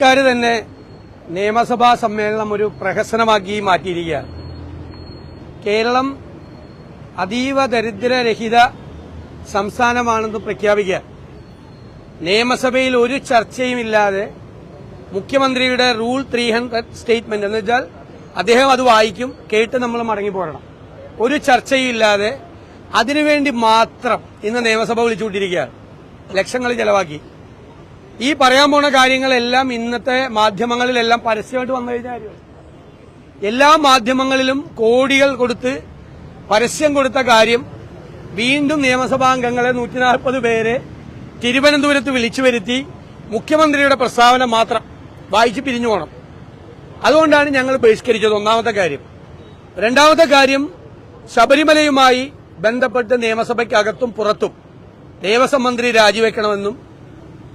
സർക്കാർ തന്നെ നിയമസഭാ സമ്മേളനം ഒരു പ്രഹസനമാക്കി മാറ്റിയിരിക്കുകയാണ്. കേരളം അതീവ ദരിദ്രരഹിത സംസ്ഥാനമാണെന്ന് പ്രഖ്യാപിക്കുക. നിയമസഭയിൽ ഒരു ചർച്ചയുമില്ലാതെ മുഖ്യമന്ത്രിയുടെ റൂൾ ത്രീ ഹൺഡ്രഡ് സ്റ്റേറ്റ്മെന്റ് എന്ന് വെച്ചാൽ അദ്ദേഹം അത് വായിക്കും കേട്ട് നമ്മൾ മടങ്ങി പോരണം. ഒരു ചർച്ചയും ഇല്ലാതെ അതിനുവേണ്ടി മാത്രം ഇന്ന് നിയമസഭ വിളിച്ചുകൊണ്ടിരിക്കുകയാണ്. ലക്ഷങ്ങൾ ചെലവാക്കി. ഈ പറയാൻ പോണ കാര്യങ്ങളെല്ലാം ഇന്നത്തെ മാധ്യമങ്ങളിലെല്ലാം പരസ്യമായിട്ട് വന്നു കഴിഞ്ഞ കാര്യമാണ്. എല്ലാ മാധ്യമങ്ങളിലും കോടികൾ കൊടുത്ത് പരസ്യം കൊടുത്ത കാര്യം വീണ്ടും നിയമസഭാംഗങ്ങളെ നൂറ്റി നാൽപ്പത് പേരെ തിരുവനന്തപുരത്ത് വിളിച്ചു വരുത്തി മുഖ്യമന്ത്രിയുടെ പ്രസ്താവന മാത്രം വായിച്ചു പിരിഞ്ഞു പോകണം. അതുകൊണ്ടാണ് ഞങ്ങൾ ബഹിഷ്കരിച്ചത് ഒന്നാമത്തെ കാര്യം. രണ്ടാമത്തെ കാര്യം ശബരിമലയുമായി ബന്ധപ്പെട്ട് നിയമസഭയ്ക്കകത്തും പുറത്തും ദേവസ്വം മന്ത്രി രാജിവെക്കണമെന്നും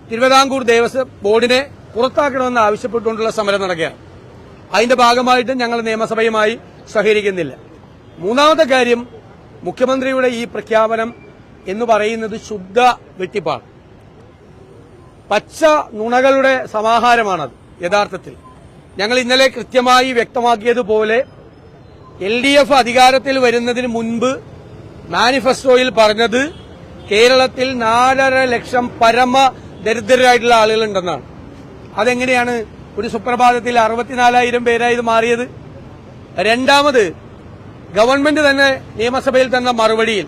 തിരുവിതാംകൂർ ദേവസ്വം ബോർഡിനെ പുറത്താക്കണമെന്ന് ആവശ്യപ്പെട്ടുകൊണ്ടുള്ള സമരം നടക്കുകയാണ്. അതിന്റെ ഭാഗമായിട്ട് ഞങ്ങൾ നിയമസഭയുമായി സഹകരിക്കുന്നില്ല. മൂന്നാമത്തെ കാര്യം മുഖ്യമന്ത്രിയുടെ ഈ പ്രഖ്യാപനം എന്ന് പറയുന്നത് ശുദ്ധ വെട്ടിപ്പാണ്. പച്ച നുണകളുടെ സമാഹാരമാണത് യഥാർത്ഥത്തിൽ. ഞങ്ങൾ ഇന്നലെ കൃത്യമായി വ്യക്തമാക്കിയതുപോലെ എൽ ഡി എഫ് അധികാരത്തിൽ വരുന്നതിന് മുൻപ് മാനിഫെസ്റ്റോയിൽ പറഞ്ഞത് കേരളത്തിൽ നാലര ലക്ഷം പരമ ദരിദ്രരായിട്ടുള്ള ആളുകളുണ്ടെന്നാണ്. അതെങ്ങനെയാണ് ഒരു സുപ്രഭാതത്തിൽ അറുപത്തിനാലായിരം പേരായി ഇത് മാറിയത്? രണ്ടാമത് ഗവൺമെന്റ് തന്നെ നിയമസഭയിൽ തന്ന മറുപടിയിൽ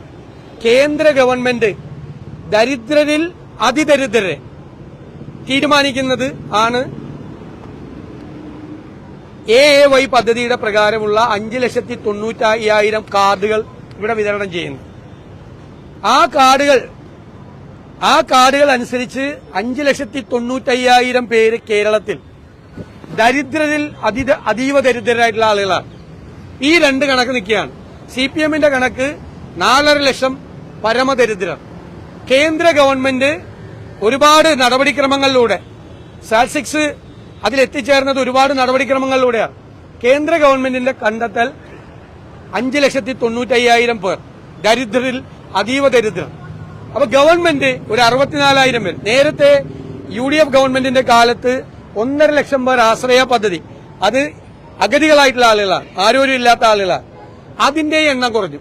കേന്ദ്ര ഗവൺമെന്റ് ദരിദ്രരിൽ അതിദരിദ്രരെ തീരുമാനിക്കുന്നത് ആണ്. എ എ വൈ പദ്ധതിയുടെ പ്രകാരമുള്ള അഞ്ച് ലക്ഷത്തി തൊണ്ണൂറ്റയ്യായിരം കാർഡുകൾ ഇവിടെ വിതരണം ചെയ്യുന്നു. ആ കാർഡുകൾ ആ കാർഡുകൾ അനുസരിച്ച് അഞ്ച് ലക്ഷത്തി തൊണ്ണൂറ്റയ്യായിരം പേര് കേരളത്തിൽ ദരിദ്രരിൽ അതി അതീവ ദരിദ്രരായിട്ടുള്ള ആളുകളാണ്. ഈ രണ്ട് കണക്ക് നിൽക്കുകയാണ്. സി പി എമ്മിന്റെ കണക്ക് നാലര ലക്ഷം പരമദരിദ്രർ. കേന്ദ്ര ഗവൺമെന്റ് ഒരുപാട് നടപടിക്രമങ്ങളിലൂടെ സാറ്റ്സിക്സ് അതിലെത്തിച്ചേർന്നത് ഒരുപാട് നടപടിക്രമങ്ങളിലൂടെയാണ്. കേന്ദ്ര ഗവൺമെന്റിന്റെ കണ്ടെത്തൽ അഞ്ച് ലക്ഷത്തി തൊണ്ണൂറ്റയ്യായിരം പേർ ദരിദ്രരിൽ അതീവ ദരിദ്രർ. അപ്പൊ ഗവൺമെന്റ് ഒരു അറുപത്തിനാലായിരം പേർ. നേരത്തെ യു ഡി എഫ് ഗവൺമെന്റിന്റെ കാലത്ത് ഒന്നര ലക്ഷം പേർ ആശ്രയ പദ്ധതി. അത് അഗതികളായിട്ടുള്ള ആളുകളാണ് ആരോഗ്യമില്ലാത്ത ആളുകളാണ് അതിന്റെ എണ്ണം കുറഞ്ഞു.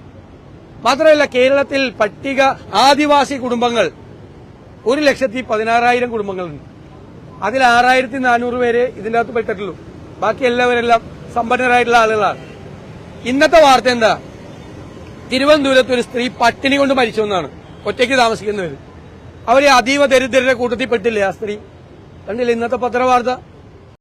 മാത്രമല്ല കേരളത്തിൽ പട്ടിക ആദിവാസി കുടുംബങ്ങൾ ഒരു ലക്ഷത്തി പതിനാറായിരം കുടുംബങ്ങളുണ്ട്. അതിൽ ആറായിരത്തി നാനൂറ് പേരെ ഇതിന്റെ അകത്ത് പെട്ടിട്ടുള്ളൂ. ബാക്കി എല്ലാവരെല്ലാം സമ്പന്നരായിട്ടുള്ള ആളുകളാണ്. ഇന്നത്തെ വാർത്ത എന്താ? തിരുവനന്തപുരത്ത് ഒരു സ്ത്രീ പട്ടിണി കൊണ്ട് മരിച്ചു എന്നാണ്. ഒറ്റയ്ക്ക് താമസിക്കുന്നവർ അവരെ അതീവ ദരിദ്രരുടെ കൂട്ടത്തിൽ പെട്ടില്ലേ ആ സ്ത്രീ? കണ്ടില്ല ഇന്നത്തെ പത്രവാർത്ത?